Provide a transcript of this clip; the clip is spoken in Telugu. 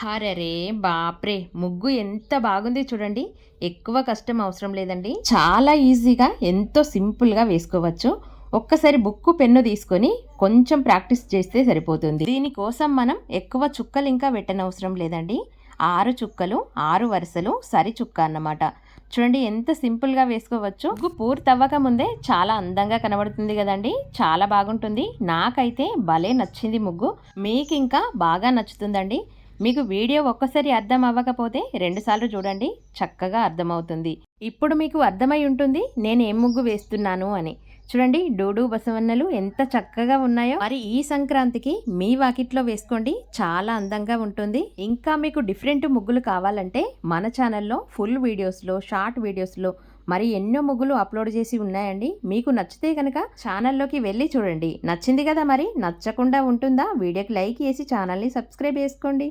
హారరే బాప్రే ముగ్గు ఎంత బాగుంది చూడండి. ఎక్కువ కష్టం అవసరం లేదండి. చాలా ఈజీగా ఎంతో సింపుల్గా వేసుకోవచ్చు. ఒక్కసారి బుక్కు పెన్ను తీసుకొని కొంచెం ప్రాక్టీస్ చేస్తే సరిపోతుంది. దీనికోసం మనం ఎక్కువ చుక్కలు ఇంకా పెట్టనవసరం లేదండి. ఆరు చుక్కలు ఆరు వరుసలు సరి చుక్క అన్నమాట. చూడండి ఎంత సింపుల్గా వేసుకోవచ్చు. ముగ్గు పూర్తవ్వక ముందే చాలా అందంగా కనబడుతుంది కదండి. చాలా బాగుంటుంది. నాకైతే భలే నచ్చింది ముగ్గు. మీకు ఇంకా బాగా నచ్చుతుందండి. మీకు వీడియో ఒక్కసారి అర్థం అవ్వకపోతే రెండుసార్లు చూడండి చక్కగా అర్థమవుతుంది. ఇప్పుడు మీకు అర్థమై ఉంటుంది నేను ఏం ముగ్గు వేస్తున్నాను అని. చూడండి డూడు బసవన్నలు ఎంత చక్కగా ఉన్నాయో. మరి ఈ సంక్రాంతికి మీ వాకిట్లో వేసుకోండి చాలా అందంగా ఉంటుంది. ఇంకా మీకు డిఫరెంట్ ముగ్గులు కావాలంటే మన ఛానల్లో ఫుల్ వీడియోస్లో షార్ట్ వీడియోస్లో మరి ఎన్నో ముగ్గులు అప్లోడ్ చేసి ఉన్నాయండి. మీకు నచ్చితే కనుక ఛానల్లోకి వెళ్ళి చూడండి. నచ్చింది కదా మరి నచ్చకుండా ఉంటుందా? వీడియోకి లైక్ చేసి ఛానల్ని సబ్స్క్రైబ్ చేసుకోండి.